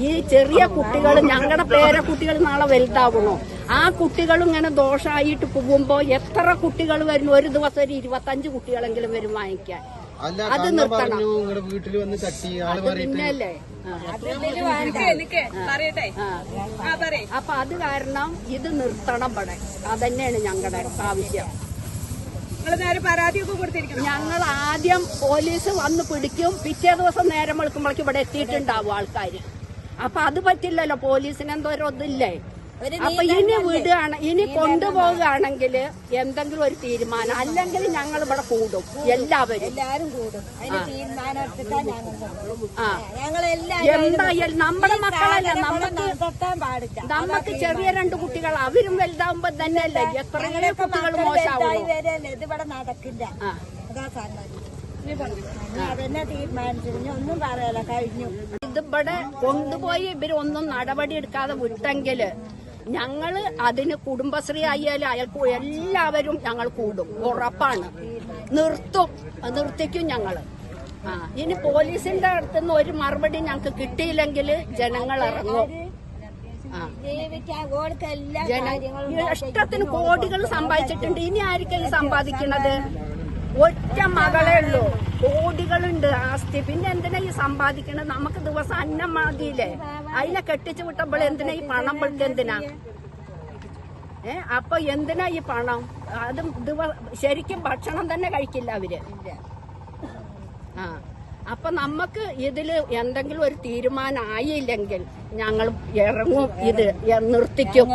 ഈ ചെറിയ കുട്ടികൾ ഞങ്ങളുടെ പേര കുട്ടികൾ നാളെ വലുതാവണോ ആ കുട്ടികൾ ഇങ്ങനെ ദോഷമായിട്ട് പോകുമ്പോ എത്ര കുട്ടികൾ വരും ഒരു ദിവസം ഒരു ഇരുപത്തഞ്ച് കുട്ടികളെങ്കിലും വരും വാങ്ങിക്കാൻ. അല്ല അത് നിർത്തണം. വീട്ടിൽ വന്ന് കട്ടി പിന്നല്ലേ? അപ്പൊ അത് കാരണം ഇത് നിർത്തണം ഇവിടെ. അതന്നെയാണ് ഞങ്ങളുടെ ആവശ്യം. ഞങ്ങൾ ആദ്യം പോലീസ് വന്ന് പിടിക്കും. പിറ്റേ ദിവസം നേരം വെളുക്കുമ്പോഴേക്കും ഇവിടെ എത്തിയിട്ടുണ്ടാവും ആൾക്കാർ അപ്പൊ അത് പറ്റില്ലല്ലോ പോലീസിന് എന്തോ ഒരു ഇതില്ലേ? അപ്പൊ ഇനി വിടുകയാണ് ഇനി കൊണ്ടുപോവുകയാണെങ്കിൽ എന്തെങ്കിലും ഒരു തീരുമാനം അല്ലെങ്കിൽ ഞങ്ങൾ ഇവിടെ കൂടും. എല്ലാവരും. എല്ലാവരും കൂടും. എന്തായാലും നമ്മുടെ മക്കളല്ല നമുക്ക് നമുക്ക് ചെറിയ രണ്ട് കുട്ടികൾ അവരും വലുതാവുമ്പോ തന്നെയല്ലേ എത്രയോ കുട്ടികൾ മോശമാവും ഇതിവിടെ ഇത് ഇവിടെ നടക്കില്ല. അതാ ഒന്നും ഇതിവിടെ കൊണ്ടുപോയി ഇവരൊന്നും നടപടി എടുക്കാതെ വിട്ടെങ്കിൽ ഞങ്ങൾ അതിന് കുടുംബശ്രീ ആയാലും അയാൾക്ക് എല്ലാവരും ഞങ്ങൾ കൂടും. ഉറപ്പാണ്. നിർത്തും. നിർത്തിക്കും ഞങ്ങൾ. ഇനി പോലീസിന്റെ അടുത്തുനിന്ന് ഒരു മറുപടി ഞങ്ങൾക്ക് കിട്ടിയില്ലെങ്കിൽ ജനങ്ങൾ ഇറങ്ങും. ഇഷ്ടത്തിന് കോടികൾ സമ്പാദിച്ചിട്ടുണ്ട്. ഇനി ആയിരിക്കും സമ്പാദിക്കുന്നത് ഒറ്റ മകളേ ഉള്ളൂ കോടികളുണ്ട് ആസ്തി. പിന്നെ എന്തിനാ ഈ സമ്പാദിക്കണത്? നമുക്ക് ദിവസം അന്നം മതിയില്ലേ അതിനെ കെട്ടിച്ചു വിട്ടപ്പോൾ എന്തിനാ ഈ പണം പെട്ട് എന്തിനാ? ഏ അപ്പൊ എന്തിനാ ഈ പണം? അതും ശരിക്കും ഭക്ഷണം തന്നെ കഴിക്കില്ല അവർ. ആ അപ്പൊ നമുക്ക് ഇതിൽ എന്തെങ്കിലും ഒരു തീരുമാനം ആയില്ലെങ്കിൽ ഞങ്ങൾ ഇറങ്ങും ഇത് നിർത്തിക്കും.